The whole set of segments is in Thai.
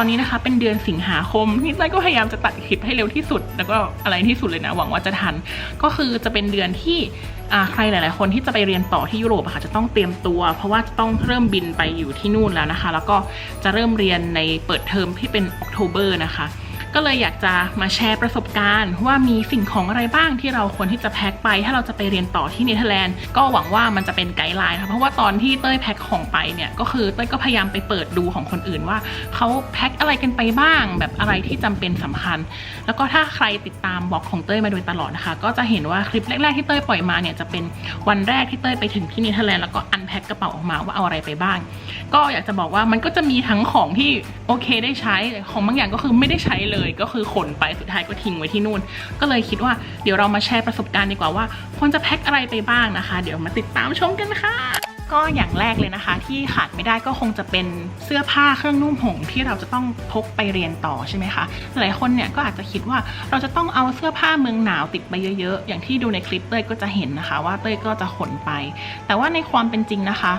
อนนี้นะคะ เป็นเดือนสิงหาคมนี่ไลก็พยายามจะตัดคลิปให้เร็วที่สุด แล้วก็อะไรที่สุดเลยนะ หวังว่าจะทัน ก็คือจะเป็นเดือนที่ใครหลาย ๆ คนที่จะไปเรียนต่อที่ยุโรปค่ะจะต้องเตรียมตัว เพราะว่าจะต้องเริ่มบินไปอยู่ที่นู่นแล้วนะคะ แล้วก็จะเริ่มเรียนในเปิดเทอมที่เป็นออกโทเบอร์นะคะ ก็เลยอยากจะมาแชร์ประสบการณ์ ว่ามีสิ่งของอะไรบ้างที่เราควรที่จะแพ็คไป ถ้าเราจะไปเรียนต่อที่เนเธอร์แลนด์ก็หวังว่ามันจะเป็นไกด์ไลน์ค่ะเพราะว่าตอนที่เต้ยแพ็คของไปเนี่ยก็คือเต้ยก็พยายามไปเปิดดูของคนอื่นว่าเขาแพ็คอะไรกันไปบ้าง แบบอะไรที่จำเป็นสำคัญ แล้วก็ถ้าใครติดตามบล็อกของเต้ยมาโดยตลอดนะคะ ก็จะเห็นว่าคลิปแรก ๆ ที่เต้ยปล่อยมาเนี่ยจะเป็นวันแรกที่เต้ยไปถึงที่เนเธอร์แลนด์แล้วก็อันแพ็คกระเป๋าออกมาว่าเอาอะไรไปบ้าง ก็อยากจะบอกว่ามันก็จะมีทั้งของที่โอเคได้ใช้ของบางอย่างก็คือไม่ได้ใช้เลยก็คือขนไปสุดท้ายก็ทิ้งไว้ที่นู่น ก็เลยคิดว่าเดี๋ยวเรามาแชร์ประสบการณ์ดีกว่าว่าควรจะแพ็คอะไรไปบ้างนะคะ เดี๋ยวมาติดตามชมกันค่ะ ก็อย่างแรกเลยนะคะ ที่ขาดไม่ได้ก็คงจะเป็นเสื้อผ้าเครื่องนุ่งห่มที่เราจะต้องพกไปเรียนต่อใช่ไหมคะหลายคนเนี่ยก็อาจจะคิดว่าเราจะต้องเอาเสื้อผ้าเมืองหนาวติดไปเยอะๆ อย่างที่ดูในคลิปเต้ยก็จะเห็นนะคะ ว่าเต้ยก็จะขนไป แต่ว่าในความเป็นจริงนะคะ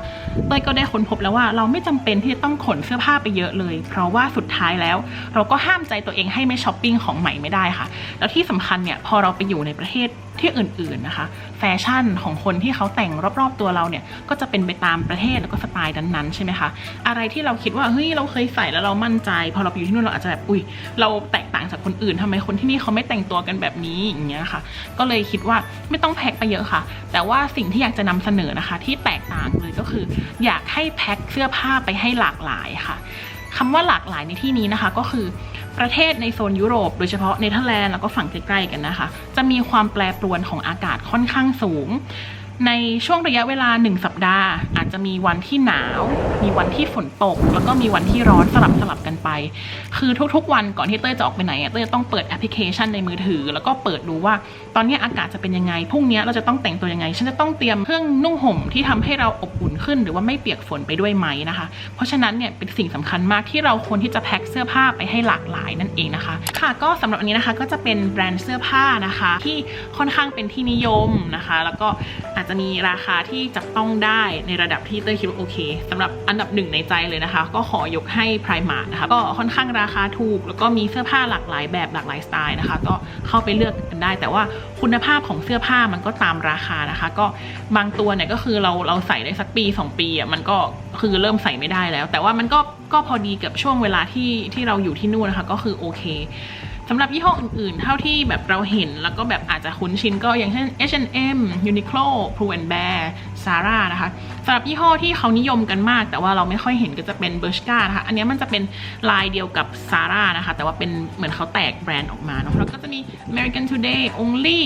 เต้ยก็ได้ค้นพบแล้วว่าเราไม่จำเป็นที่จะต้องขนเสื้อผ้าไปเยอะเลย เพราะว่าสุดท้ายแล้ว เราก็ห้ามใจตัวเองให้ไม่ช้อปปิ้งของใหม่ไม่ได้ค่ะ แล้วที่สำคัญเนี่ยพอเราไปอยู่ในประเทศ ที่อื่นๆนะคะแฟชั่นของคนที่เขาแต่งรอบๆตัวเราเนี่ยก็จะเป็นไปตามประเทศแล้วก็สไตล์นั้นๆใช่ไหมคะอะไรที่เราคิดว่าเฮ้ยเราเคยใส่แล้วเรามั่นใจ พอเราไปอยู่ที่นู่นเราอาจจะแบบอุ้ยเราแตกต่างจากคนอื่นทำไมคนที่นี่เขาไม่แต่งตัวกันแบบนี้อย่างเงี้ยค่ะ ก็เลยคิดว่าไม่ต้องแพ็คไปเยอะค่ะ แต่ว่าสิ่งที่อยากจะนำเสนอนะคะ ที่แตกต่างเลยก็คือ อยากให้แพ็คเสื้อผ้าไปให้หลากหลายค่ะ คำว่าหลากหลายในที่นี้นะคะ ก็คือประเทศในโซนยุโรป โดยเฉพาะเนเธอร์แลนด์แล้วก็ฝั่งใกล้ๆกันนะคะ จะมีความแปรปรวนของอากาศค่อนข้างสูง ในช่วงระยะเวลา 1 สัปดาห์ อาจจะมีวันที่หนาว มีวันที่ฝนตก แล้วก็มีวันที่ร้อนสลับสลับกันไป คือทุกๆ วันก่อนที่เต้ยจะออกไปไหนเต้ยจะต้องเปิดแอปพลิเคชันในมือถือ แล้วก็เปิดดูว่า ตอนนี้อากาศจะเป็นยังไงพรุ่งนี้เราจะต้องแต่งตัวยังไง ฉันจะต้องเตรียมเครื่องนุ่งห่มที่ทำให้เราอบอุ่นขึ้น หรือว่าไม่เปียกฝนไปด้วยไหมนะคะ เพราะฉะนั้นเนี่ยเป็นสิ่งสำคัญมากที่เราควรที่จะแพ็คเสื้อผ้าไปให้หลากหลายนั่นเองนะคะ ค่ะก็สำหรับวันนี้นะคะก็จะเป็นแบรนด์เสื้อผ้านะคะ ที่ค่อนข้างเป็นที่นิยมนะคะ แล้วก็อาจจะจะมีราคาที่จับต้องได้ในระดับที่เต้ยคิดว่าโอเคสำหรับอันดับหนึ่งในใจเลยนะคะ ก็ขอยกให้ Primark นะคะก็ค่อนข้างราคาถูก แล้วก็มีเสื้อผ้าหลากหลายแบบหลากหลายสไตล์นะคะ ก็เข้าไปเลือกกันได้ แต่ว่าคุณภาพของเสื้อผ้ามันก็ตามราคานะคะ ก็บางตัวเนี่ยก็คือเราเราใส่ได้สักปี 2 ปีอะมันก็คือเริ่มใส่ไม่ได้แล้ว แต่ว่ามันก็ก็พอดีกับช่วงเวลาที่ที่เราอยู่ที่นู่นนะคะ ก็คือโอเค สำหรับยี่ห้ออื่นๆ เท่าที่แบบเราเห็นแล้วก็แบบอาจจะคุ้นชินก็อย่างเช่น H&M Uniqlo Pull and Bear Zara นะคะสำหรับยี่ห้อที่เขานิยมกันมาก แต่ว่าเราไม่ค่อยเห็นก็จะเป็น Bershka นะคะอันนี้มันจะเป็นลายเดียวกับ Zara นะคะ แต่ว่าเป็นเหมือนเขาแตกแบรนด์ออกมาเนาะแล้วก็จะมี American Today Only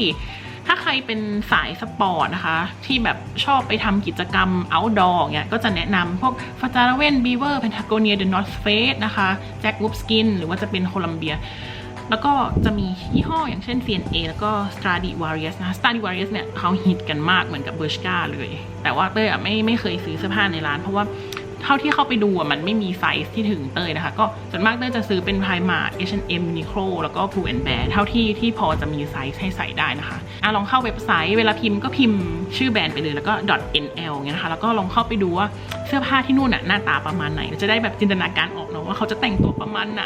ถ้าใครเป็นสายสปอร์ตนะคะ ที่แบบชอบไปทำกิจกรรม outdoor เงี้ยก็จะแนะนำพวกฟาจาราเวนบีเวอร์เพนทากเนียเดอะนอร์ h เฟสนะคะแจ็ควูฟสกินหรือว่าจะเป็นโคลัมเบีย แล้วก็จะมียี่ห้ออย่างเช่น CNA แล้วก็ Stradivarius นะคะ Stradivarius เนี่ยเขาฮิตกันมากเหมือนกับ Bershka เลย แต่ว่าเต้ยอะไม่ไม่เคยซื้อเสื้อผ้าในร้านเพราะว่าเท่าที่เข้าไปดูอะมันไม่มีไซส์ที่ถึงเต้ยนะคะ ก็ส่วนมากเต้ยจะซื้อเป็น Primark H&M Uniqlo แล้วก็ Pull and Bear เท่าที่ที่พอจะมีไซส์ให้ใส่ได้นะคะอะลองเข้าเว็บไซต์เวลาพิมพ์ก็พิมพ์ชื่อแบรนด์ไปเลยแล้วก็ .nl เงี้ยนะคะแล้วก็ลองเข้าไปดูว่าเสื้อผ้าที่นู่นน่ะหน้าตาประมาณไหนจะได้แบบจินตนาการออก ว่าเขาจะแต่งตัวประมาณไหน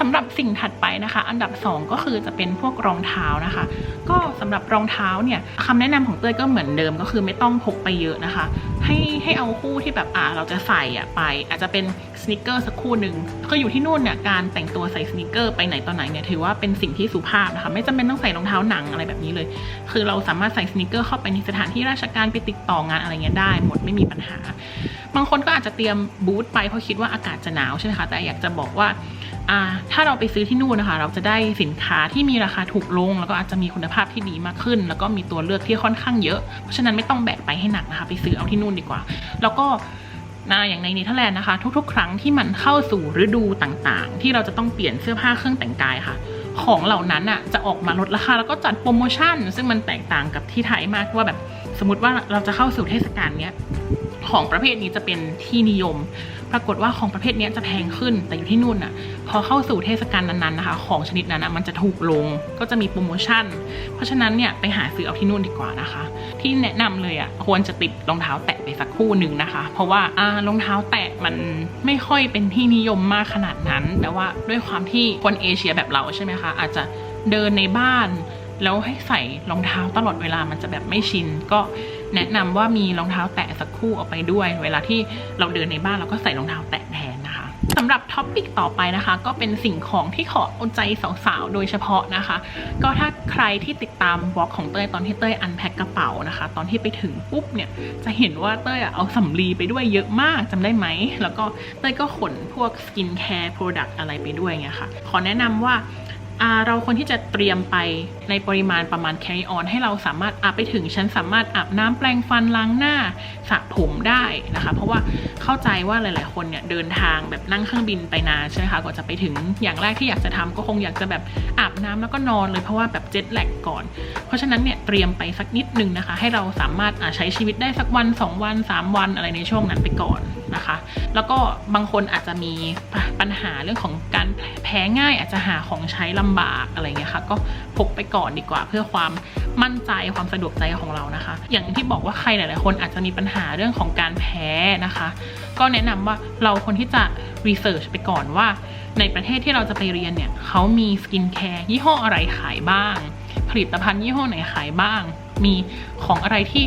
สำหรับสิ่งถัดไปนะคะ อันดับ 2 ก็คือจะเป็นพวกรองเท้านะคะ ก็สำหรับรองเท้าเนี่ยคำแนะนำของเต้ยก็เหมือนเดิมก็คือไม่ต้องพกไปเยอะนะคะ ให้ให้เอาคู่ที่แบบอ่าเราจะใส่อะไป อาจจะเป็นสนิเกอร์สักคู่หนึ่งคืออยู่ที่นู่นเนี่ยการแต่งตัวใส่สนิเกอร์ไปไหนตอนไหนเนี่ยถือว่าเป็นสิ่งที่สุภาพนะคะไม่จำเป็นต้องใส่รองเท้าหนังอะไรแบบนี้เลย คือเราสามารถใส่สนิเกอร์เข้าไปในสถานที่ราชการไปติดต่องานอะไรเงี้ยได้ หมดไม่มีปัญหา บางคนก็อาจจะเตรียมบูทไปเพราะคิดว่าอากาศจะหนาวใช่ไหมคะแต่อยากจะบอกว่าถ้าเราไปซื้อที่นู่นนะคะ เราจะได้สินค้าที่มีราคาถูกลง แล้วก็อาจจะมีคุณภาพที่ดีมากขึ้น แล้วก็มีตัวเลือกที่ค่อนข้างเยอะ เพราะฉะนั้นไม่ต้องแบกไปให้หนักนะคะ ไปซื้อเอาที่นู่นดีกว่า แล้วก็นะอย่างในเนเธอร์แลนด์นะคะ ทุกๆ ครั้งที่มันเข้าสู่ฤดูต่างๆ ที่เราจะต้องเปลี่ยนเสื้อผ้าเครื่องแต่งกายค่ะ ของเหล่านั้นอะจะออกมาลดราคาแล้วก็จัดโปรโมชั่น ซึ่งมันแตกต่างกับที่ไทยมากว่าแบบสมมติว่าเราจะเข้าสู่เทศกาลเนี้ย ของประเภทนี้จะเป็นที่นิยม ปรากฏว่าของประเภทนี้จะแพงขึ้น แต่อยู่ที่นู่นอะ พอเข้าสู่เทศกาลนั้นๆนะคะ ของชนิดนั้นอะมันจะถูกลง ก็จะมีโปรโมชั่น เพราะฉะนั้นเนี่ยไปหาซื้อเอาที่นู่นดีกว่านะคะ ที่แนะนำเลยอะควรจะติดรองเท้าแตะไปสักคู่หนึ่งนะคะ เพราะว่าอ่ารองเท้าแตะมันไม่ค่อยเป็นที่นิยมมากขนาดนั้น แต่ว่าด้วยความที่คนเอเชียแบบเราใช่ไหมคะ อาจจะเดินในบ้าน แล้วให้ใส่รองเท้าตลอดเวลามันจะแบบไม่ชินก็ แนะนำว่ามีรองเท้าแตะสักคู่เอาไปด้วย เวลาที่เราเดินในบ้านเราก็ใส่รองเท้าแตะแทนนะคะสำหรับท็อปปิกต่อไปนะคะ ก็เป็นสิ่งของที่ขอเอาใจสาวๆ โดยเฉพาะนะคะ ก็ถ้าใครที่ติดตามบล็อกของเต้ยตอนที่เต้ยอันแพ็คกระเป๋านะคะ ตอนที่ไปถึงปุ๊บเนี่ยจะเห็นว่าเต้ยเอาสำลีไปด้วยเยอะมากจำได้ไหม แล้วก็เต้ยก็ขนพวกสกินแคร์โปรดักต์อะไรไปด้วยไงค่ะ ขอแนะนำว่าอ่า เราควรที่จะเตรียมไปในปริมาณประมาณ carry on ให้เราสามารถอาบไปถึงฉันสามารถอาบน้ำแปรงฟันล้างหน้าสระผมได้นะคะ เพราะว่าเข้าใจว่าหลาย ๆ คนเนี่ยเดินทางแบบนั่งเครื่องบินไปนานใช่ไหมคะก่อนจะไปถึงอย่างแรกที่อยากจะทำก็คงอยากจะแบบอาบน้ำแล้วก็นอนเลยเพราะว่าแบบเจ็ตแลกก่อน เพราะฉะนั้นเนี่ยเตรียมไปสักนิดนึงนะคะ ให้เราสามารถาใช้ชีวิตได้สักวัน 2 วัน 3 วันอะไรในช่วงนั้นไปก่อน นะคะ แล้วก็บางคนอาจจะมีปัญหาเรื่องของการแพ้ง่ายอาจจะหาของใช้ลำบากอะไรเงี้ยค่ะ ก็พกไปก่อนดีกว่า เพื่อความมั่นใจความสะดวกใจของเรานะคะ อย่างที่บอกว่าใครหลาย ๆ คนอาจจะมีปัญหาเรื่องของการแพ้นะคะ ก็แนะนำว่าเราควรที่จะรีเสิร์ชไปก่อนว่า ในประเทศที่เราจะไปเรียนเนี่ยเขามีสกินแคร์ยี่ห้ออะไรขายบ้าง ผลิตภัณฑ์ยี่ห้อไหนขายบ้าง มีของอะไรที่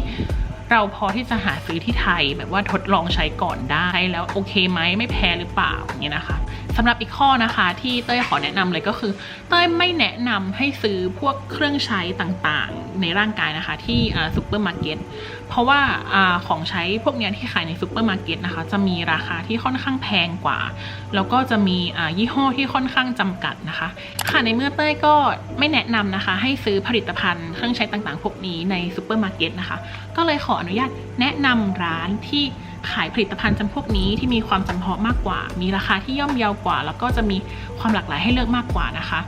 เราพอที่จะหาซื้อที่ไทย แบบว่าทดลองใช้ก่อนได้แล้วโอเคไหมไม่แพ้หรือเปล่าอย่างเงี้ยนะคะสำหรับอีกข้อนะคะที่เต้ยขอแนะนำเลยก็คือ เต้ยไม่แนะนำให้ซื้อพวกเครื่องใช้ต่างๆ ในร่างกายนะคะที่ซูเปอร์มาร์เก็ต เพราะว่าอของใช้พวกนี้ที่ขายในซูเปอร์มาร์เก็ตนะคะ จะมีราคาที่ค่อนข้างแพงกว่า แล้วก็จะมียี่ห้อที่ค่อนข้างจำกัดนะคะ ค่ะในเมื่อเต้ยก็ไม่แนะนำนะคะ ให้ซื้อผลิตภัณฑ์เครื่องใช้ต่างๆพวกนี้ในซูเปอร์มาร์เก็ตนะคะ ก็เลยขออนุญาตแนะนำร้านที่ขายผลิตภัณฑ์จำพวกนี้ที่มีความจำเพาะมากกว่า มีราคาที่ย่อมเยาวกว่า แล้วก็จะมีความหลากหลายให้เลือกมากกว่านะคะ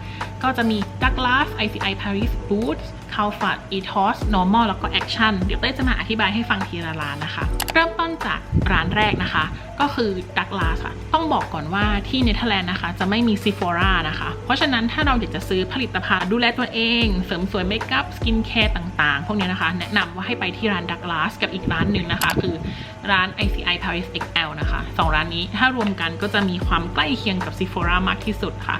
ก็จะมี Douglas ICI Paris Boots c a l f a t Ethos Normal แล้วก็ Action เดี๋ยวเต้จะมาอธิบายให้ฟังทีละร้านนะคะ เริ่มต้นจากร้านแรกนะคะ ก็คือ Douglas ค่ะ ต้องบอกก่อนว่าที่เนเธอร์แลนด์นะคะ จะไม่มี Sephora นะคะ เพราะฉะนั้นถ้าเราอยากจะซื้อผลิตภัณฑ์ดูแลตัวเอง เสริมสวยเมคอัพสกินแคร์ต่างๆ พวกนี้นะคะ แนะนำว่าให้ไปที่ร้าน Douglas กับอีกร้านหนึ่งนะคะ คือร้าน ICI Paris XL นะคะสองร้านนี้ถ้ารวมกันก็จะมีความใกล้เคียงกับ Sephora มากที่สุดค่ะ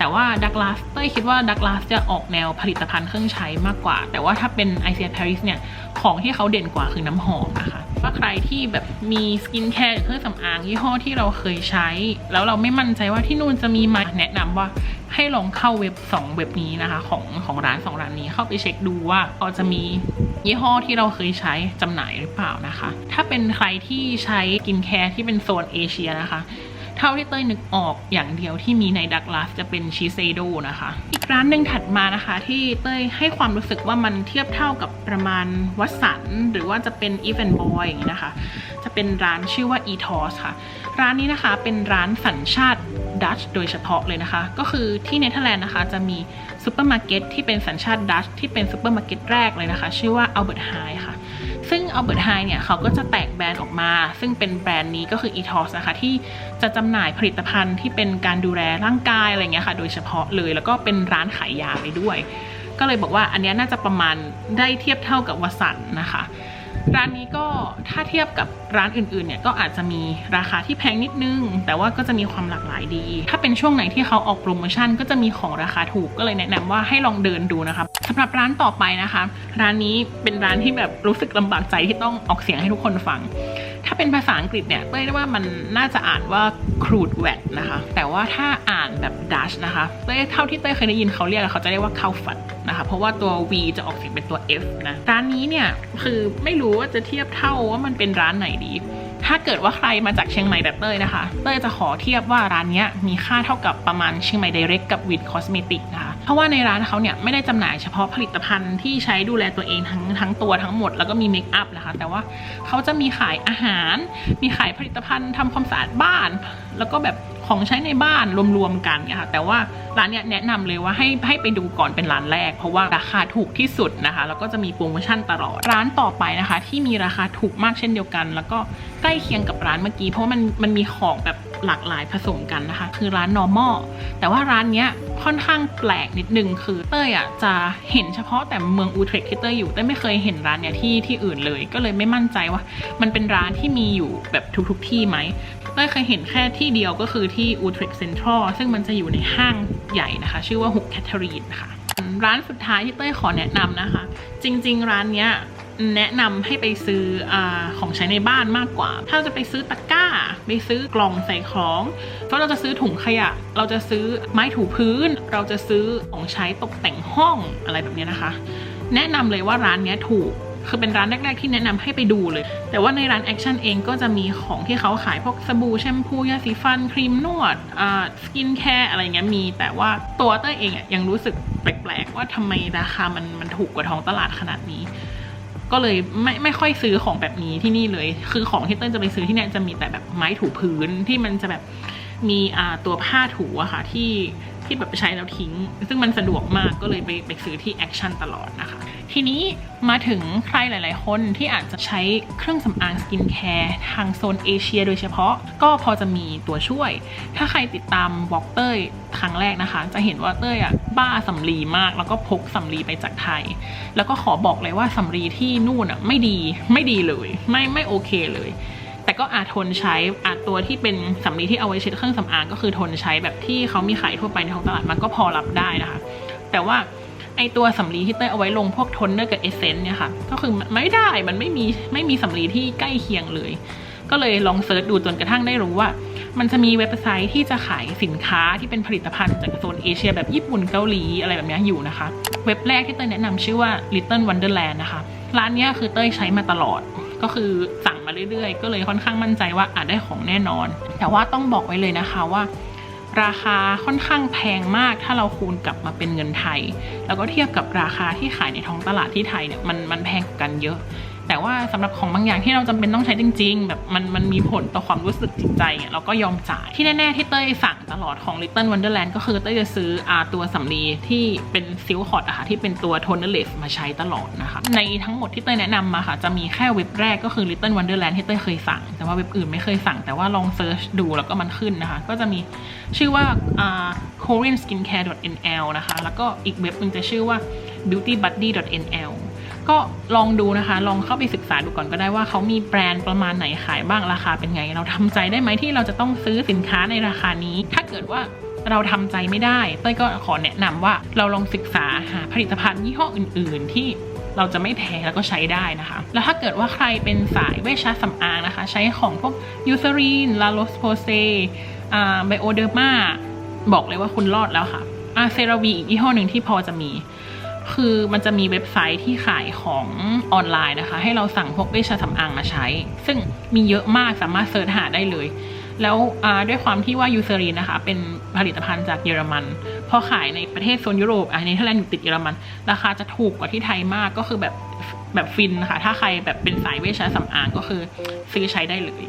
แต่ว่าดักลาสเต้ยคิดว่าดักลาสจะออกแนวผลิตภัณฑ์เครื่องใช้มากกว่า แต่ว่าถ้าเป็น i c i Paris เนี่ย ของที่เขาเด่นกว่าคือน้ำหอมนะคะว่าใครที่แบบมีสกินแคร์หรือเครื่องสำอางยี่ห้อที่เราเคยใช้ แล้วเราไม่มั่นใจว่าที่นู่นจะมีไหมแนะนำว่าให้ลองเข้าเว็บ 2 เว็บนี้นะคะ ของของร้าน 2 ร้านนี้เข้าไปเช็คดูว่าพอจะมียี่ห้อที่เราเคยใช้จำหน่ายหรือเปล่านะคะ ถ้าเป็นใครที่ใช้สกินแคร์ที่เป็นโซนเอเชียนะคะ เท่าที่เต้ยนึกออกอย่างเดียวที่มีในดักลาสจะเป็นชิเซโดนะคะ อีกร้านหนึ่งถัดมานะคะ ที่เต้ยให้ความรู้สึกว่ามันเทียบเท่ากับประมาณวัตสันหรือว่าจะเป็นอีเวนบอยอย่างนี้นะคะ จะเป็นร้านชื่อว่า e t o s ค่ะ ร้านนี้นะคะเป็นร้านสัญชาติดัตช์โดยเฉพาะเลยนะคะ ก็คือที่เนเธอร์แลนด์นะคะจะมีซูเปอร์มาร์เก็ตที่เป็นสัญชาติดัตช์ที่เป็นซูเปอร์มาร์เก็ตแรกเลยนะคะ ชื่อว่า Albert Heijn ค่ะ ซึ่ง Albert Heijn เนี่ยเขาก็จะแตกแบรนด์ออกมา ซึ่งเป็นแบรนด์นี้ก็คือ ETOS นะคะ ที่จะจำหน่ายผลิตภัณฑ์ที่เป็นการดูแลร่างกายอะไรเงี้ยค่ะ โดยเฉพาะเลย แล้วก็เป็นร้านขายยาไปด้วย ก็เลยบอกว่าอันนี้น่าจะประมาณได้เทียบเท่ากับวสันนะคะ ร้านนี้ก็ถ้าเทียบกับร้านอื่นๆเนี่ยก็อาจจะมีราคาที่แพงนิดนึง แต่ว่าก็จะมีความหลากหลายดี ถ้าเป็นช่วงไหนที่เขาออกโปรโมชั่น ก็จะมีของราคาถูกก็เลยแนะนำว่าให้ลองเดินดูนะคะสำหรับร้านต่อไปนะคะ ร้านนี้เป็นร้านที่แบบรู้สึกลำบากใจที่ต้องออกเสียงให้ทุกคนฟังถ้าเป็นภาษาอังกฤษเนี่ยเต้ยว่ามันน่าจะอ่านว่า crude wet นะคะ แต่ว่าถ้าอ่านแบบดัชนะคะเต้ยเท่าที่เต้ยเคยได้ยินเขาเรียกเขาจะเรียกว่า c o w f a t นะคะเพราะว่าตัว V จะออกเสียงเป็นตัว F นะร้านนี้เนี่ยคือไม่รู้ว่าจะเทียบเท่าว่ามันเป็นร้านไหนดี ถ้าเกิดว่าใครมาจากเชียงใหม่แบบเต้ยนะคะ เต้ยจะขอเทียบว่าร้านนี้มีค่าเท่ากับประมาณเชียงใหม่ Direct กับ Win Cosmetic นะคะ เพราะว่าในร้านเขาเนี่ยไม่ได้จำหน่ายเฉพาะผลิตภัณฑ์ที่ใช้ดูแลตัวเองทั้งทั้งตัวทั้งหมดแล้วก็มีเมคอัพนะคะแต่ว่าเขาจะมีขายอาหาร มีขายผลิตภัณฑ์ทำความสะอาดบ้าน แล้วก็แบบ ของใช้ในบ้านรวมๆกันเนี่ยค่ะแต่ว่าร้านเนี้ยแนะนำเลยว่าให้ให้ไปดูก่อนเป็นร้านแรก เพราะว่าราคาถูกที่สุดนะคะแล้วก็จะมีโปรโมชั่นตลอดร้านต่อไปนะคะ ที่มีราคาถูกมากเช่นเดียวกัน แล้วก็ใกล้เคียงกับร้านเมื่อกี้ เพราะมันมันมีของแบบหลากหลายผสมกันนะคะ คือร้าน normal แต่ว่าร้านเนี้ยค่อนข้างแปลกนิดนึงคือเต้ยอะจะเห็นเฉพาะแต่เมืองอูเทรคที่เต้ยอยู่เต้ยไม่เคยเห็นร้านเนี้ยที่ที่อื่นเลย ก็เลยไม่มั่นใจว่า มันเป็นร้านที่มีอยู่แบบทุกๆที่ไหม เต้ยเคยเห็นแค่ที่เดียวก็คือที่อูทรคเซ็นทรัลซึ่งมันจะอยู่ในห้างใหญ่นะคะ ชื่อว่าฮุกแคทเธอรีนค่ะร้านสุดท้ายที่เต้ยขอแนะนำนะคะ จริง ๆ ร้านเนี้ยแนะนำให้ไปซื้ออของใช้ในบ้านมากกว่า ถ้าจะไปซื้อตะกร้า ไปซื้อกล่องใส่ของ เพราะเราจะซื้อถุงขยะ เราจะซื้อไม้ถูพื้น เราจะซื้อของใช้ตกแต่งห้องอะไรแบบนี้นะคะ แนะนำเลยว่าร้านเนี้ยถูก คือเป็นร้านแรก ๆ ที่แนะนำให้ไปดูเลย แต่ว่าในร้านแอคชั่นเองก็จะมีของที่เขาขายพวกสบู่แชมพูยาสีฟัน ครีมนวดอ่าสกินแคร์อะไรเงี้ยมี แต่ว่าตัวเต้ยเองอะยังรู้สึกแปลกๆ ว่าทำไมราคามันมันถูกกว่าท้องตลาดขนาดนี้ ก็เลยไม่ไม่ค่อยซื้อของแบบนี้ที่นี่เลย คือของที่เต้ยจะไปซื้อที่เนี่ยจะมีแต่แบบไม้ถูพื้นที่มันจะแบบมีอ่าตัวผ้าถูอะค่ะที่ ที่แบบใช้แล้วทิ้ง ซึ่งมันสะดวกมากก็เลยไปไปซื้อที่แอคชั่นตลอดนะคะ ทีนี้มาถึงใครหลาย ๆ คนที่อาจจะใช้เครื่องสำอางสกินแคร์ทางโซนเอเชีย โดยเฉพาะก็พอจะมีตัวช่วย ถ้าใครติดตามวอล์กเต้ยครั้งแรกนะคะ จะเห็นว่าเต้ยอะบ้าสำลีมาก แล้วก็พกสำลีไปจากไทย แล้วก็ขอบอกเลยว่าสำลีที่นู่นอะไม่ดีไม่ดีเลย ไม่ไม่โอเคเลย แต่ก็อาจทนใช้อาจตัวที่เป็นสำลีที่เอาไว้เช็ดเครื่องสำอางก็คือทนใช้แบบที่เขามีขายทั่วไปในท้องตลาดมันก็พอรับได้นะคะ แต่ว่าไอตัวสำลีที่เต้ยเอาไว้ลงพวกทนเนอร์กับเอเซนต์เนี่ยค่ะ ก็คือไม่ได้มันไม่มีไม่มีสำลีที่ใกล้เคียงเลย ก็เลยลองเซิร์ชดูจนกระทั่งได้รู้ว่า มันจะมีเว็บไซต์ที่จะขายสินค้าที่เป็นผลิตภัณฑ์จากโซนเอเชีย แบบญี่ปุ่นเกาหลีอะไรแบบนี้อยู่นะคะ เว็บแรกที่เต้ยแนะนำชื่อว่า Little Wonderland นะคะ ร้านนี้คือเต้ยใช้มาตลอด ก็คือสั่งมาเรื่อยๆ ก็เลยค่อนข้างมั่นใจว่าอาจได้ของแน่นอน แต่ว่าต้องบอกไว้เลยนะคะว่า ราคาค่อนข้างแพงมากถ้าเราคูณกลับมาเป็นเงินไทย แล้วก็เทียบกับราคาที่ขายในท้องตลาดที่ไทยเนี่ยมันมันแพงกว่ากันเยอะ แต่ว่าสำหรับของบางอย่างที่เราจำเป็นต้องใช้จริง ๆ แบบมันมันมีผลต่อความรู้สึกจิตใจเนี่ยเราก็ยอมจ่ายที่แน่ๆที่เต้ยสั่งตลอดของ Little Wonderland ก็คือเต้ยจะซื้ออาตัวสำลีที่เป็นซิลคอร์ดอะค่ะที่เป็นตัวโทนเนอร์เลสมาใช้ตลอดนะคะในทั้งหมดที่เต้ยแนะนำมาค่ะ จะมีแค่เว็บแรกก็คือ Little Wonderland ที่เต้ยเคยสั่ง แต่ว่าเว็บอื่นไม่เคยสั่ง แต่ว่าลองเซิร์ชดูแล้วก็มันขึ้นนะคะ ก็จะมีชื่อว่าอ่า koreanskincare.nl นะคะ แล้วก็อีกเว็บนึงจะชื่อว่า beautybuddy.nl ก็ลองดูนะคะ ลองเข้าไปศึกษาดูก่อนก็ได้ว่าเขามีแบรนด์ประมาณไหนขายบ้างราคาเป็นไง เราทำใจได้ไหมที่เราจะต้องซื้อสินค้าในราคานี้ ถ้าเกิดว่าเราทำใจไม่ได้ เต้ยก็ขอแนะนำว่าเราลองศึกษาหาผลิตภัณฑ์ยี่ห้ออื่น ๆ ที่เราจะไม่แพ้แล้วก็ใช้ได้นะคะ แล้วถ้าเกิดว่าใครเป็นสายเวชสำอางนะคะ ใช้ของพวกยูซ r รีนลาโลสโพเซไบโอเดอร์มาบอกเลยว่าคุณรอดแล้วค่ะอาเซราวีอีกยี่ห้อหนึ่งที่พอจะมี คือมันจะมีเว็บไซต์ที่ขายของออนไลน์นะคะ ให้เราสั่งพวกเวชสำอางมาใช้ ซึ่งมีเยอะมากสามารถเสิร์ชหาได้เลย แล้วด้วยความที่ว่ายูเซรีนนะคะ เป็นผลิตภัณฑ์จากเยอรมันพอขายในประเทศโซนยุโรปอะในเทอร์แลนด์อยู่ติดเยอรมัน ราคาจะถูกกว่าที่ไทยมากก็คือแบบแบบฟินนะคะถ้าใครแบบเป็นสายเวชสำอางก็คือซื้อใช้ได้เลย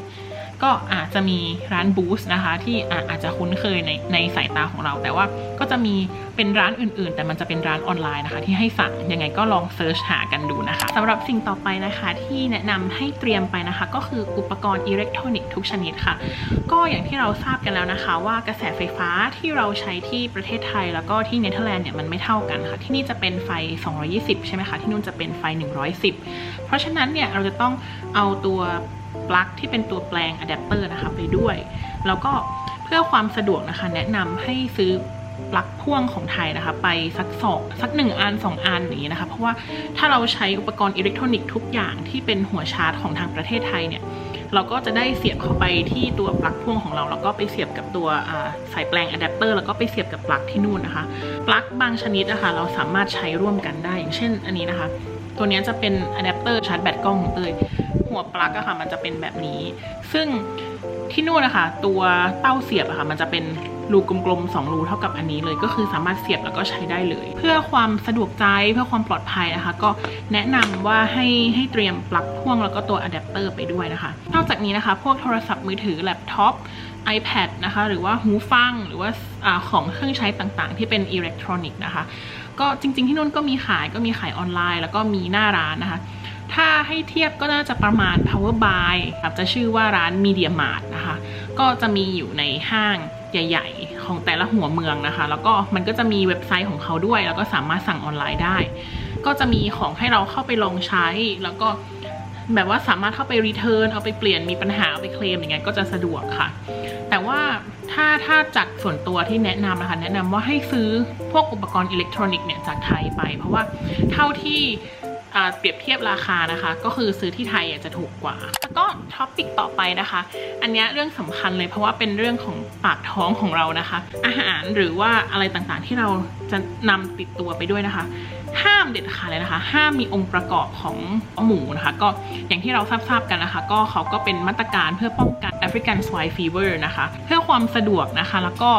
ก็อาจจะมีร้านบูสนะคะ ที่อาจจะคุ้นเคยในในสายตาของเรา แต่ว่าก็จะมีเป็นร้านอื่น ๆ แต่มันจะเป็นร้านออนไลน์นะคะ ที่ให้สั่งยังไงก็ลองเซิร์ชหากันดูนะคะสำหรับสิ่งต่อไปนะคะที่แนะนำให้เตรียมไปนะคะ ก็คืออุปกรณ์อิเล็กทรอนิกส์ทุกชนิดค่ะ ก็อย่างที่เราทราบกันแล้วนะคะว่ากระแสไฟฟ้าที่เราใช้ที่ประเทศไทยแล้วก็ที่เนเธอร์แลนด์เนี่ยมันไม่เท่ากันค่ะ ที่นี่จะเป็นไฟ 220 ใช่ไหมคะ ที่นู่นจะเป็นไฟ 110 เพราะฉะนั้นเนี่ยเราจะต้องเอาตัว ปลั๊กที่เป็นตัวแปลงอะแดปเตอร์นะคะไปด้วย แล้วก็เพื่อความสะดวกนะคะ แนะนำให้ซื้อปลั๊กพ่วงของไทยนะคะ ไปสักสองสักหนึ่งอันสองอันอย่างนี้นะคะ เพราะว่าถ้าเราใช้อุปกรณ์อิเล็กทรอนิกส์ทุกอย่างที่เป็นหัวชาร์จของทางประเทศไทยเนี่ยเราก็จะได้เสียบเข้าไปที่ตัวปลั๊กพ่วงของเรา แล้วก็ไปเสียบกับตัวสายแปลงอะแดปเตอร์แล้วก็ไปเสียบกับปลั๊กที่นู่นนะคะปลั๊กบางชนิดนะคะเราสามารถใช้ร่วมกันได้อย่างเช่น อันนี้นะคะ ตัวนี้จะเป็นอะแดปเตอร์ชาร์จแบตกล้องของเตย หัวปลั๊กอะค่ะ มันจะเป็นแบบนี้ ซึ่งที่นู่นนะคะ ตัวเต้าเสียบอะค่ะ มันจะเป็นรูกลมๆสองรูเท่ากับอันนี้เลย ก็คือสามารถเสียบแล้วก็ใช้ได้เลย เพื่อความสะดวกใจเพื่อความปลอดภัยนะคะ ก็แนะนำว่าให้ให้เตรียมปลั๊กพ่วงแล้วก็ตัวอะแดปเตอร์ไปด้วยนะคะ นอกจากนี้นะคะ พวกโทรศัพท์มือถือแล็ปท็อป iPad นะคะ หรือว่าหูฟังหรือว่าอาของเครื่องใช้ต่างๆ ที่เป็นอิเล็กทรอนิกส์นะคะ ก็จริงๆที่นู่นก็มีขายก็มีขายออนไลน์ แล้วก็มีหน้าร้านนะคะ ถ้าให้เทียบก็น่าจะประมาณ Power Buy ครับจะชื่อว่าร้าน Media Mart นะคะ ก็จะมีอยู่ในห้างใหญ่ๆ ของแต่ละหัวเมืองนะคะ แล้วก็มันก็จะมีเว็บไซต์ของเขาด้วย แล้วก็สามารถสั่งออนไลน์ได้ ก็จะมีของให้เราเข้าไปลองใช้ แล้วก็แบบว่าสามารถเข้าไปรีเทิร์นเอาไปเปลี่ยนมีปัญหาเอาไปเคลมอย่างเงี้ยก็จะสะดวกค่ะ แต่ว่าถ้าถ้าจากส่วนตัวที่แนะนำนะคะ แนะนำว่าให้ซื้อพวกอุปกรณ์อิเล็กทรอนิกส์เนี่ยจากไทยไป เพราะว่าเท่าที่ เปรียบเทียบราคานะคะ ก็คือซื้อที่ไทยจะถูกกว่า แล้วก็ท็อปิกต่อไปนะคะ อันนี้เรื่องสำคัญเลยเพราะว่าเป็นเรื่องของปากท้องของเรานะคะ อาหารหรือว่าอะไรต่างๆที่เราจะนำติดตัวไปด้วยนะคะ ห้ามเด็ดขาดเลยนะคะ ห้ามมีองค์ประกอบของหมูนะคะ ก็อย่างที่เราทราบๆกันนะคะ ก็เขาก็เป็นมาตรการเพื่อป้องกัน African Swine Fever นะคะ เพื่อความสะดวกนะคะแล้วก็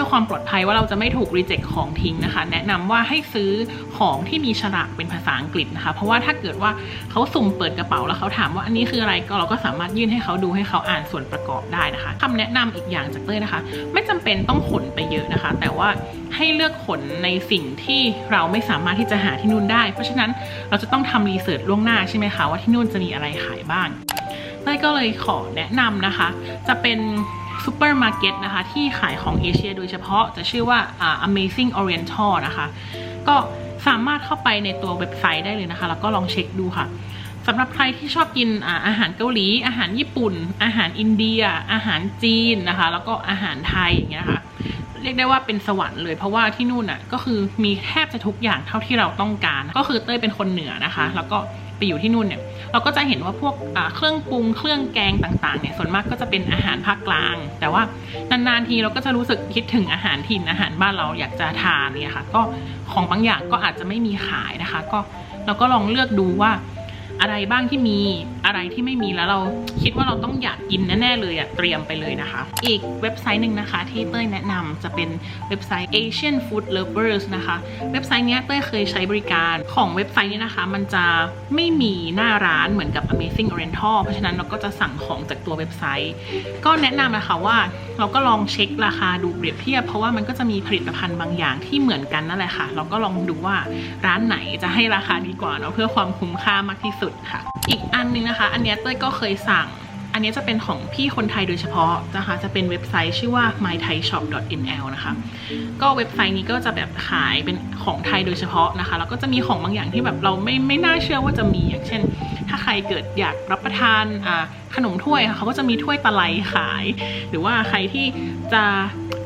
พื่อความปลอดภัยว่าเราจะไม่ถูกรีเจ็คของทิ้งนะคะ แนะนำว่าให้ซื้อของที่มีฉลากเป็นภาษาอังกฤษนะคะ เพราะว่าถ้าเกิดว่าเขาสุ่มเปิดกระเป๋าแล้วเขาถามว่าอันนี้คืออะไรก็เราก็สามารถยื่นให้เขาดูให้เขาอ่านส่วนประกอบได้นะคะคำแนะนำอีกอย่างจากเต้ยนะคะ ไม่จำเป็นต้องขนไปเยอะนะคะ แต่ว่าให้เลือกขนในสิ่งที่เราไม่สามารถที่จะหาที่นู่นได้ เพราะฉะนั้นเราจะต้องทำรีเสิร์ชล่วงหน้าใช่ไหมคะว่าที่นู่นจะมีอะไรขายบ้างเต้ยก็เลยขอแนะนำนะคะ จะเป็น ซูเปอร์มาร์เก็ตนะคะที่ขายของเอเชียโดยเฉพาะจะชื่อว่า Amazing Oriental นะคะ ก็สามารถเข้าไปในตัวเว็บไซต์ได้เลยนะคะ แล้วก็ลองเช็คดูค่ะสำหรับใครที่ชอบกินอาอาหารเกาหลี อาหารญี่ปุ่น อาหารอินเดีย อาหารจีนนะคะ แล้วก็อาหารไทยอย่างเงี้ยค่ะเรียกได้ว่าเป็นสวรรค์เลยเพราะว่าที่นู่นน่ะก็คือมีแทบจะทุกอย่างเท่าที่เราต้องการ ก็คือเต้ยเป็นคนเหนือนะคะ แล้วก็ ไปอยู่ที่นู่นเนี่ยเราก็จะเห็นว่าพวกเครื่องปรุงเครื่องแกงต่างๆเนี่ยส่วนมากก็จะเป็นอาหารภาคกลาง แต่ว่านานๆทีเราก็จะรู้สึกคิดถึงอาหารถิ่นอาหารบ้านเราอยากจะทานเนี่ยค่ะ ก็ของบางอย่างก็อาจจะไม่มีขายนะคะ ก็เราก็ลองเลือกดูว่าอะไรบ้างที่มี อะไรที่ไม่มีแล้วเราคิดว่าเราต้องอยากกินแน่ๆเลยอะเตรียมไปเลยนะคะ อีกเว็บไซต์หนึ่งนะคะที่เต้ยแนะนำจะเป็นเว็บไซต์ Asian Food Lovers นะคะ เว็บไซต์นี้เต้ยเคยใช้บริการของเว็บไซต์นี้นะคะ มันจะไม่มีหน้าร้านเหมือนกับ Amazing Oriental เพราะฉะนั้นเราก็จะสั่งของจากตัวเว็บไซต์ ก็แนะนำนะคะว่าเราก็ลองเช็คราคาดูเปรียบเทียบ เพราะว่ามันก็จะมีผลิตภัณฑ์บางอย่างที่เหมือนกันนั่นแหละค่ะ เราก็ลองดูว่าร้านไหนจะให้ราคาดีกว่าเนาะเพื่อความคุ้มค่ามากที่สุดค่ะ อีกอันหนึงนะคะอันนี้เต้ยก็เคยสั่ง อันนี้จะเป็นของพี่คนไทยโดยเฉพาะนะคะ จะเป็นเว็บไซต์ชื่อว่า mythaishop.nl นะคะ ก็เว็บไซต์นี้ก็จะแบบขายเป็นของไทยโดยเฉพาะนะคะ แล้วก็จะมีของบางอย่างที่แบบเราไม่ไม่น่าเชื่อว่าจะมี อย่างเช่น ถ้าใครเกิดอยากรับประทานขนมถ้วยค่ะเขาก็จะมีถ้วยตะไลขาย หรือว่าใครที่จะ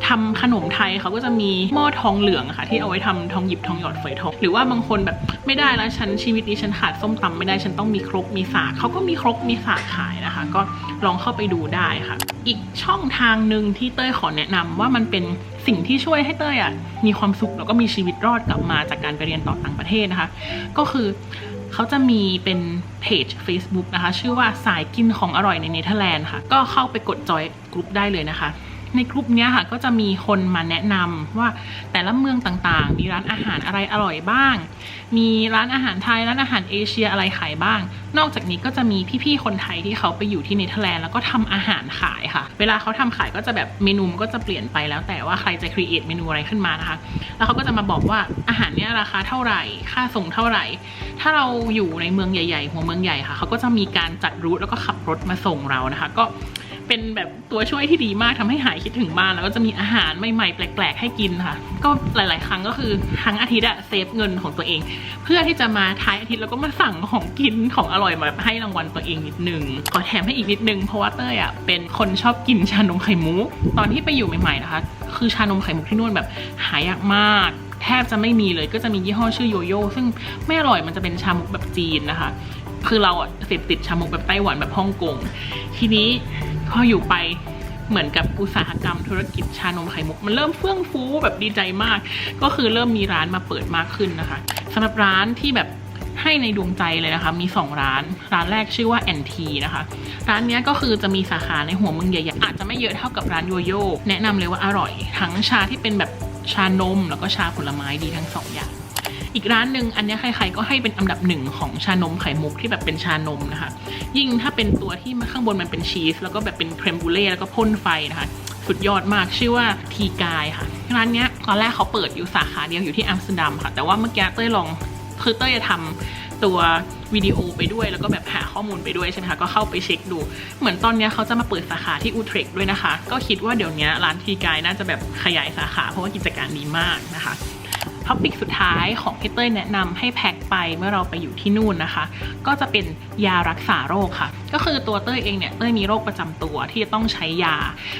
ทำขนมไทยเขาก็จะมีหม้อทองเหลืองค่ะ ที่เอาไว้ทำทองหยิบทองหยอดฝอยทอง หรือว่าบางคนแบบไม่ได้แล้วฉันชีวิตนี้ฉันขาดส้มตำไม่ได้ฉันต้องมีครกมีสากเขาก็มีครกมีสากขายนะคะ ก็ลองเข้าไปดูได้ค่ะ อีกช่องทางหนึ่งที่เต้ยขอแนะนำว่ามันเป็นสิ่งที่ช่วยให้เต้ยอะมีความสุขแล้วก็มีชีวิตรอดกลับมาจากการไปเรียนต่อต่างประเทศนะคะ ก็คือเขาจะมีเป็นเพจ Facebook นะคะ ชื่อว่าสายกินของอร่อยในเนเธอร์แลนด์ค่ะ ก็เข้าไปกดจอยกลุ่มได้เลยนะคะ ในกลุ่มนี้ค่ะก็จะมีคนมาแนะนำว่าแต่ละเมืองต่างๆ มีร้านอาหารอะไรอร่อยบ้าง มีร้านอาหารไทยร้านอาหารเอเชียอะไรขายบ้าง นอกจากนี้ก็จะมีพี่ๆคนไทยที่เขาไปอยู่ที่เนเธอร์แลนด์แล้วก็ทำอาหารขายค่ะ เวลาเขาทำขายก็จะแบบเมนูมันก็จะเปลี่ยนไปแล้วแต่ว่าใครจะครีเอทเมนูอะไรขึ้นมานะคะแล้วเขาก็จะมาบอกว่าอาหารเนี้ยราคาเท่าไหร่ ค่าส่งเท่าไหร่ ถ้าเราอยู่ในเมืองใหญ่ๆหัวเมืองใหญ่ค่ะเขาก็จะมีการจัดรูทแล้วก็ขับรถมาส่งเรานะคะ ก็ เป็นแบบตัวช่วยที่ดีมากทำให้หายคิดถึงบ้าน แล้วก็จะมีอาหารใหม่ๆ แปลก ๆ ให้กินค่ะ ก็หลาย ๆ ครั้งก็คือทั้งอาทิตย์อะเซฟเงินของตัวเอง เพื่อที่จะมาท้ายอาทิตย์แล้วก็มาสั่งของกินของอร่อยมาให้รางวัลตัวเองนิดนึงขอแถมให้อีกนิดนึงเพราะว่าเต้ยอะเป็นคนชอบกินชานมไข่มุกตอนที่ไปอยู่ใหม่ๆนะคะ คือชานมไข่มุกที่นู่นแบบหายากมากแทบจะไม่มีเลยก็จะมียี่ห้อชื่อโยโย่ซึ่งไม่อร่อยมันจะเป็นชามุกแบบจีนนะคะ คือเราอะเสพติดชามุกแบบไต้หวันแบบฮ่องกง ทีนี้ พออยู่ไปเหมือนกับอุตสาหกรรมธุรกิจชานมไข่มุก มันเริ่มเฟื่องฟูแบบดีใจมาก ก็คือเริ่มมีร้านมาเปิดมากขึ้นนะคะสำหรับร้านที่แบบให้ในดวงใจเลยนะคะ มี 2 ร้าน ร้านแรกชื่อว่าแอนทีนะคะ ร้านนี้ก็คือจะมีสาขาในหัวเมืองใหญ่ๆอาจจะไม่เยอะเท่ากับร้านโยโย่แนะนำเลยว่าอร่อย ทั้งชาที่เป็นแบบชานม แล้วก็ชาผลไม้ดีทั้งสองอย่าง อีกร้านหนึ่งอันนี้ใครๆก็ให้เป็นอันดับหนึ่งของชานมไข่มุกที่แบบเป็นชานมนะคะ ยิ่งถ้าเป็นตัวที่ข้างบนมันเป็นชีสแล้วก็แบบเป็นเครมบูเล่แล้วก็พ่นไฟนะคะสุดยอดมากชื่อว่าทีกายค่ะร้านเนี้ยตอนแรกเขาเปิดอยู่สาขาเดียวอยู่ที่อัมสเตอร์ดัมค่ะ แต่ว่าเมื่อกี้เต้ยลองคือเต้ยจะทำตัววิดีโอไปด้วยแล้วก็แบบหาข้อมูลไปด้วยใช่ไหมคะก็เข้าไปเช็คดู เหมือนตอนนี้เขาจะมาเปิดสาขาที่อูเทรกด้วยนะคะ ก็คิดว่าเดี๋ยวนี้ร้านทีกายน่าจะแบบขยายสาขาเพราะว่ากิจการดีมากนะคะ ท็อปิกสุดท้ายของพี่เต้ยแนะนำให้แพ็คไปเมื่อเราไปอยู่ที่นู่นนะคะ ก็จะเป็นยารักษาโรคค่ะ ก็คือตัวเต้ยเองเนี่ยเต้ยมีโรคประจำตัวที่จะต้องใช้ยา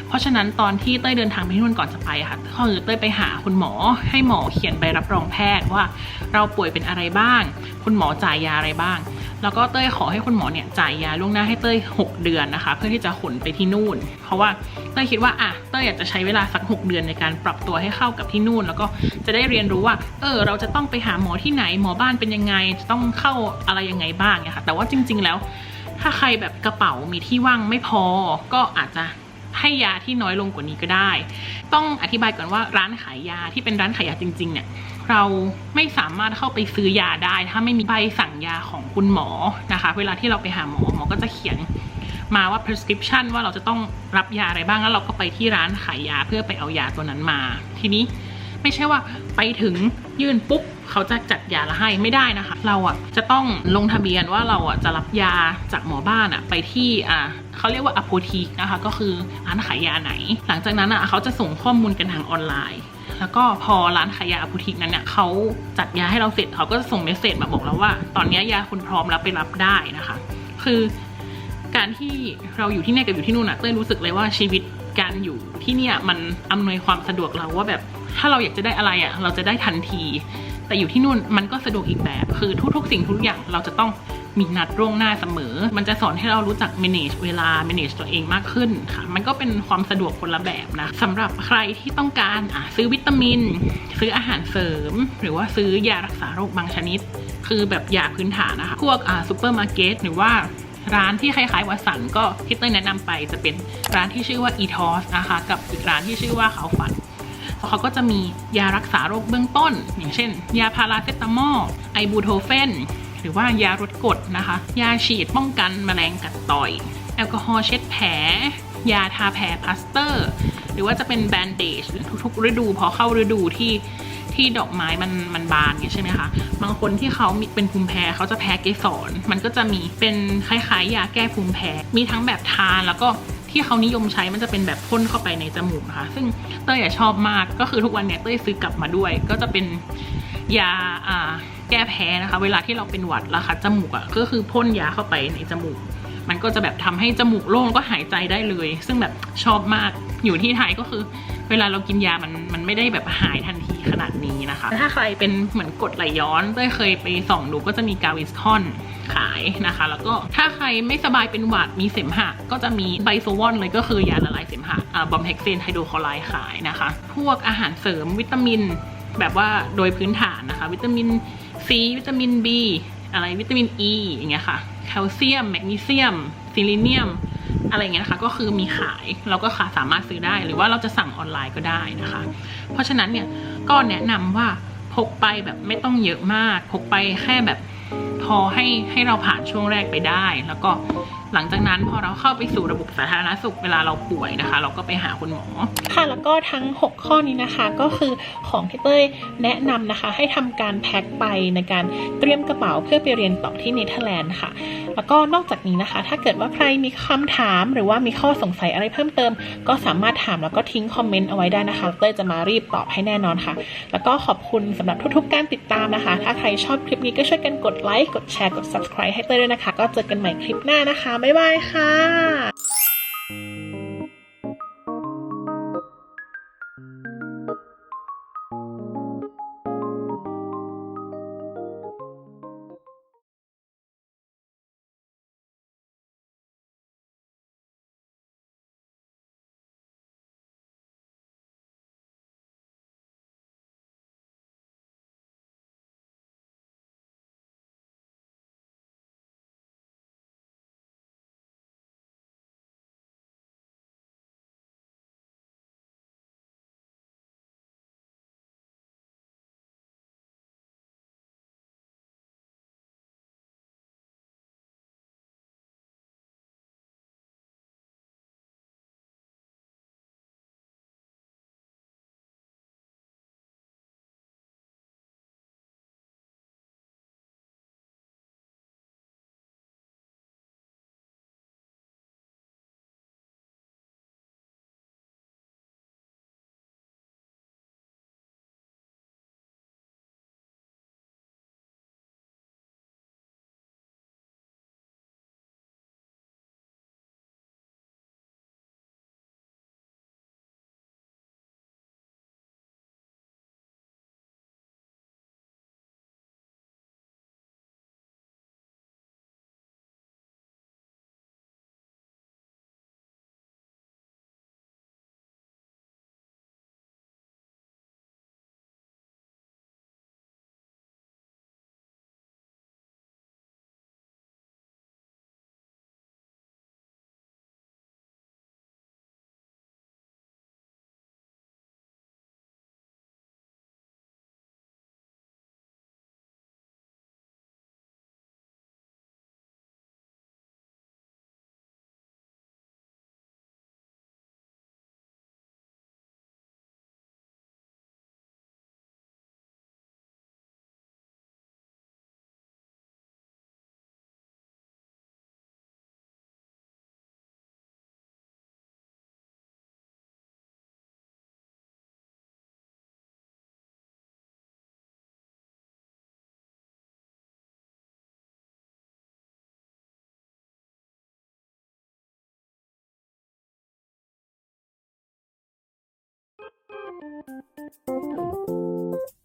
เพราะฉะนั้นตอนที่เต้ยเดินทางไปที่นู่นก่อนจะไปค่ะก็คือเต้ยไปหาคุณหมอให้หมอเขียนใบรับรองแพทย์ว่า เราป่วยเป็นอะไรบ้าง คุณหมอจ่ายยาอะไรบ้าง แล้วก็เต้ยขอให้คุณหมอเนี่ยจ่ายยาล่วงหน้าให้เต้ย 6 เดือนนะคะ เพื่อที่จะขนไปที่นู่น เพราะว่าเต้ยคิดว่าอะเต้ยอยากจะใช้เวลาสัก 6 เดือนในการปรับตัวให้เข้ากับที่นู่น แล้วก็จะได้เรียนรู้ว่า เออ เราจะต้องไปหาหมอที่ไหน หมอบ้านเป็นยังไงจะต้องเข้าอะไรยังไงบ้างเนี่ยค่ะแต่ว่าจริง ๆ แล้ว ถ้าใครแบบกระเป๋ามีที่ว่างไม่พอก็อาจจะให้ยาที่น้อยลงกว่านี้ก็ได้ ต้องอธิบายก่อนว่าร้านขายยาที่เป็นร้านขายยาจริงๆเนี่ย เราไม่สามารถเข้าไปซื้อยาได้ ถ้าไม่มีใบสั่งยาของคุณหมอนะคะ เวลาที่เราไปหาหมอหมอก็จะเขียนมาว่า prescription ว่าเราจะต้องรับยาอะไรบ้างแล้วเราก็ไปที่ร้านขายยาเพื่อไปเอายาตัวนั้นมา ทีนี้ไม่ใช่ว่าไปถึงยื่นปุ๊บเขาจะจัดยาละให้ไม่ได้นะคะ เราอะจะต้องลงทะเบียนว่าเราอะจะรับยาจากหมอบ้านอะไปที่อ่าเขาเรียกว่าอโพทีนะคะ ก็คือร้านขายยาไหน หลังจากนั้นอะเขาจะส่งข้อมูลกันทางออนไลน์ แล้วก็พอร้านขายยาบูติกนั้นเนี่ยเขาจัดยาให้เราเสร็จเขาก็จะส่งเมสเซจมาบอกเราว่า ตอนนี้ยาคุณพร้อมแล้วไปรับได้นะคะ คือการที่เราอยู่ที่นี่กับอยู่ที่นู่นอะเต้ยรู้สึกเลยว่าชีวิตการอยู่ที่เนี่ยมันอำนวยความสะดวกเราว่าแบบถ้าเราอยากจะได้อะไรอะเราจะได้ทันที แต่อยู่ที่นู่นมันก็สะดวกอีกแบบ คือทุกๆ สิ่งทุกอย่างเราจะต้อง มีนัดล่วงหน้าเสมอ มันจะสอนให้เรารู้จัก manage เวลา manage ตัวเองมากขึ้นค่ะ มันก็เป็นความสะดวกคนละแบบนะสำหรับใครที่ต้องการอะซื้อวิตามิน ซื้ออาหารเสริม หรือว่าซื้อยารักษาโรคบางชนิด คือแบบยาพื้นฐานนะคะ พวกอ่าซูเปอร์มาร์เก็ตหรือว่าร้านที่คล้ายๆวัสันก็ที่เต้ยแนะนำไปจะเป็นร้านที่ชื่อว่า e t o s นะคะ กับอีกร้านที่ชื่อว่าเขาฝันเขาก็จะมียารักษาโรคเบื้องต้น อย่างเช่น ยาพาราเซตามอลไอบูโทเฟน หรือว่ายาลดกรดนะคะ ยาฉีดป้องกันแมลงกัดต่อย แอลกอฮอล์เช็ดแผล ยาทาแผลพลาสเตอร์ หรือว่าจะเป็นแบนเดจทุกๆ ฤดูพอเข้าฤดูที่ที่ดอกไม้มันมันบานใช่ไหมคะ บางคนที่เขามีเป็นภูมิแพ้เขาจะแพ้เกสร มันก็จะมีเป็นคล้ายๆ ยาแก้ภูมิแพ้ มีทั้งแบบทานแล้วก็ที่เขานิยมใช้มันจะเป็นแบบพ่นเข้าไปในจมูกนะคะ ซึ่งเต้ยอชอบมากก็คือทุกวันเนี่ยเต้ยซื้อกลับมาด้วย ก็จะเป็นยาอ่า แก้แพ้นะคะ เวลาที่เราเป็นหวัดแล้วคัดจมูกอะ่ะก็คือพ่นยาเข้าไปในจมูก มันก็จะแบบทำให้จมูกโล่งก็หายใจได้เลย ซึ่งแบบชอบมากอยู่ที่ไทยก็คือ เวลาเรากินยามันมันไม่ได้แบบหายทันทีขนาดนี้นะคะ ถ้าใครเป็นเหมือนกดไหลย้อนเต้ยเคยไปส่องดูก็จะมีกาวิสคอนขายนะคะ แล้วก็ถ้าใครไม่สบายเป็นหวัดมีเสมหะ ก็จะมีไบโซวอนเลยก็คือยาละลายเสมหะอ่าบอมเฮกเซนไฮโดรคลอไรด์ขายนะคะ พวกอาหารเสริมวิตามิน แบบว่าโดยพื้นฐานนะคะ วิตามิน ซีวิตามิน B อะไรวิตามิน E อย่างเงี้ยค่ะแคลเซียมแมกนีเซียมซิลิเนียม อะไรเงี้ยนะคะก็คือมีขายเราก็ค่ะสามารถซื้อได้หรือว่าเราจะสั่งออนไลน์ก็ได้นะคะ เพราะฉะนั้นเนี่ยก็แนะนำว่าพกไปแบบไม่ต้องเยอะมาก พกไปแค่แบบ อให้ให้เราผ่านช่วงแรกไปได้ แล้วก็หลังจากนั้นพอเราเข้าไปสู่ระบบสาธารณสุขเวลาเราป่วยนะคะ เราก็ไปหาคุณหมอ ค่ะแล้วก็ทั้ง 6 ข้อนี้นะคะก็คือของที่เต้ยแนะนำนะคะ ให้ทำการแพ็คไปในการเตรียมกระเป๋าเพื่อไปเรียนต่อที่เนเธอร์แลนด์ค่ะ แล้วก็นอกจากนี้นะคะ ถ้าเกิดว่าใครมีคำถามหรือว่ามีข้อสงสัยอะไรเพิ่มเติม ก็สามารถถามแล้วก็ทิ้งคอมเมนต์เอาไว้ได้นะคะเต้ยจะมารีบตอบให้แน่นอนค่ะ แล้วก็ขอบคุณสำหรับทุกๆ การติดตามนะคะ ถ้าใครชอบคลิปนี้ก็ช่วยกันกดไลค์กดแชร์กด subscribe ให้เต้ยด้วยนะคะ ก็เจอกันใหม่คลิปหน้านะคะ บ๊ายบายค่ะ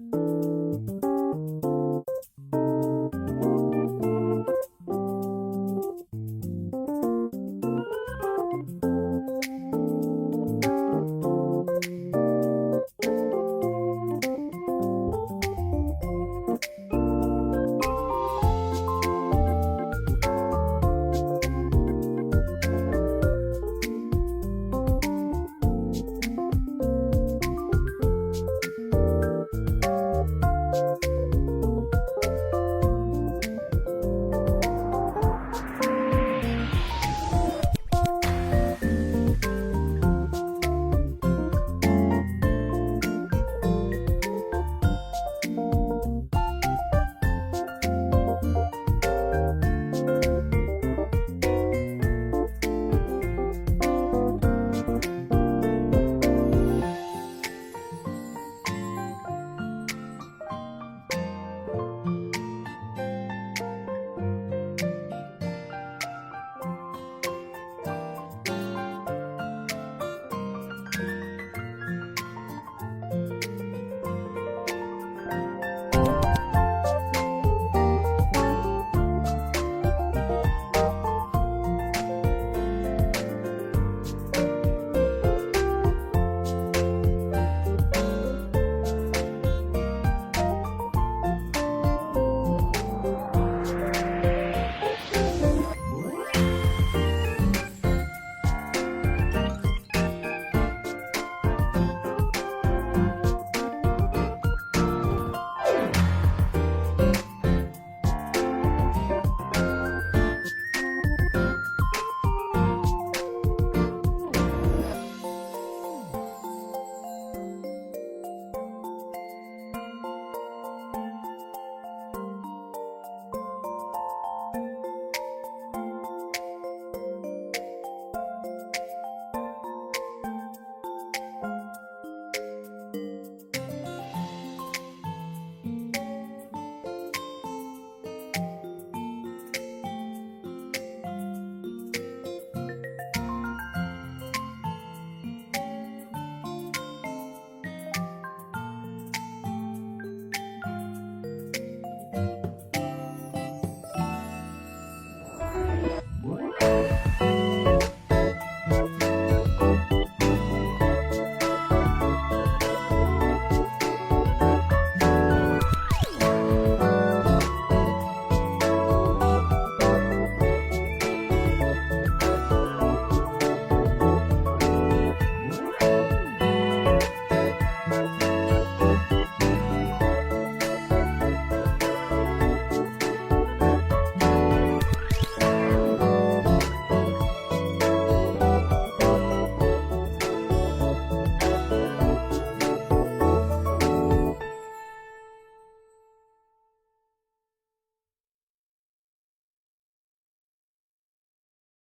Música